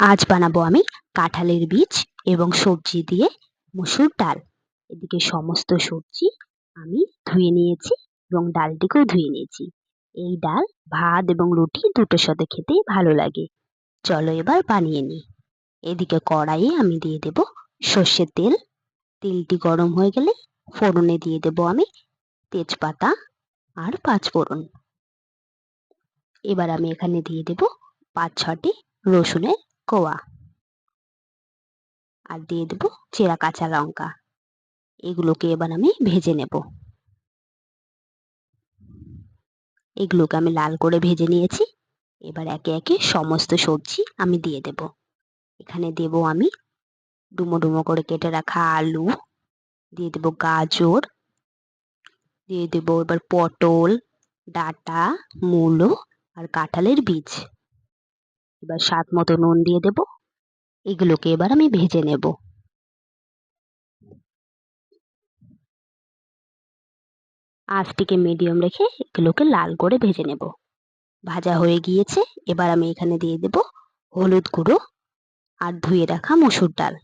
আজ বানাবো আমি কাঁঠালের বীজ এবং সবজি দিয়ে মুসুর ডাল। এদিকে সমস্ত সবজি আমি ধুয়ে নিয়েছি এবং ডালটিকেও ধুয়ে নিয়েছি। এই ডাল, ভাত এবং রুটি দুটোর সাথে খেতেই ভালো লাগে। চলো এবার বানিয়ে নিই। এদিকে কড়াইয়ে আমি দিয়ে দেব সর্ষের তেল। তেলটি গরম হয়ে গেলে ফোড়নে দিয়ে দেব আমি তেজপাতা আর পাঁচফোড়ন এবার আমি এখানে দিয়ে দেব পাঁচ ছটি রসুনের কোয়া। আর দিয়ে দেব চেরা কাঁচা লঙ্কা। এগুলোকে এবার আমি ভেজে নেব। এগুলোকে আমি লাল করে ভেজে নিয়েছি। এবার একে একে সমস্ত সবজি আমি দিয়ে দেব। এখানে দেব আমি ডুমো ডুমো করে কেটে রাখা আলু, দিয়ে দেব গাজর, দিয়ে দেব এবার পটল, ডাঁটা, মূলো আর কাঁঠালের বীজ। এবার স্বাদ মতো নুন দিয়ে দেব। এগুলোকে এবার আমি ভেজে নেব। আঁচটিকে মিডিয়াম রেখে এগুলোকে লাল করে ভেজে নেব। ভাজা হয়ে গিয়েছে, এবার আমি এখানে দিয়ে দেব হলুদ গুঁড়ো আর ধুয়ে রাখা মসুর ডাল।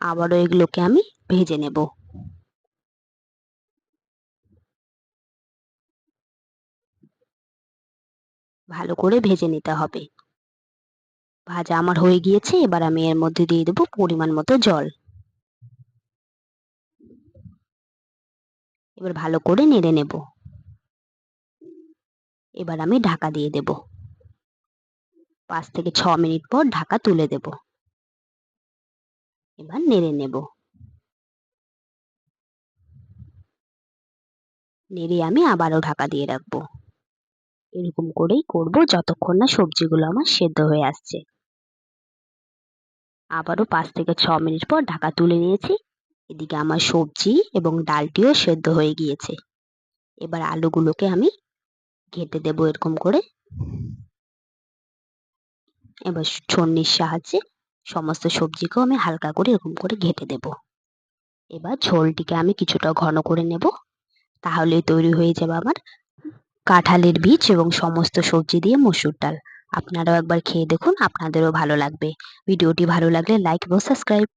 আবারও এগুলোকে আমি ভেজে নেব। ভালো করে ভেজে নিতে হবে। ভাজা আমার হয়ে গিয়েছে, এবার আমি এর মধ্যে দিয়ে দেবো পরিমাণ মতো জল। এবার ভালো করে নেড়ে নেব। এবার আমি ঢাকা দিয়ে দেব। পাঁচ থেকে ছ মিনিট পর ঢাকা তুলে দেব। এবার নেড়ে নেব। নেড়ে আমি আবারও ঢাকা দিয়ে রাখব। এরকম করেই করব যতক্ষণ না সবজিগুলো আমার সেদ্ধ হয়ে আসছে। আবারও পাঁচ থেকে ছ মিনিট পর ঢাকা তুলে নিয়েছি। এদিকে আমার সবজি এবং ডালটিও সেদ্ধ হয়ে গিয়েছে। এবার আলুগুলোকে আমি ঘেটে দেব এরকম করে। এবার ছন্নির সাহায্যে সমস্ত সবজিকেও আমি হালকা করে এরকম করে ঘেটে দেব। এবার ঝোলটিকে আমি কিছুটা ঘন করে নেব। তাহলে তৈরি হয়ে যাবে আমার কাঁঠালের বীজ এবং সমস্ত সবজি দিয়ে মসুর ডাল। আপনারাও একবার খেয়ে দেখুন, আপনাদেরও ভালো লাগবে। ভিডিওটি ভালো লাগলে লাইক এবং সাবস্ক্রাইব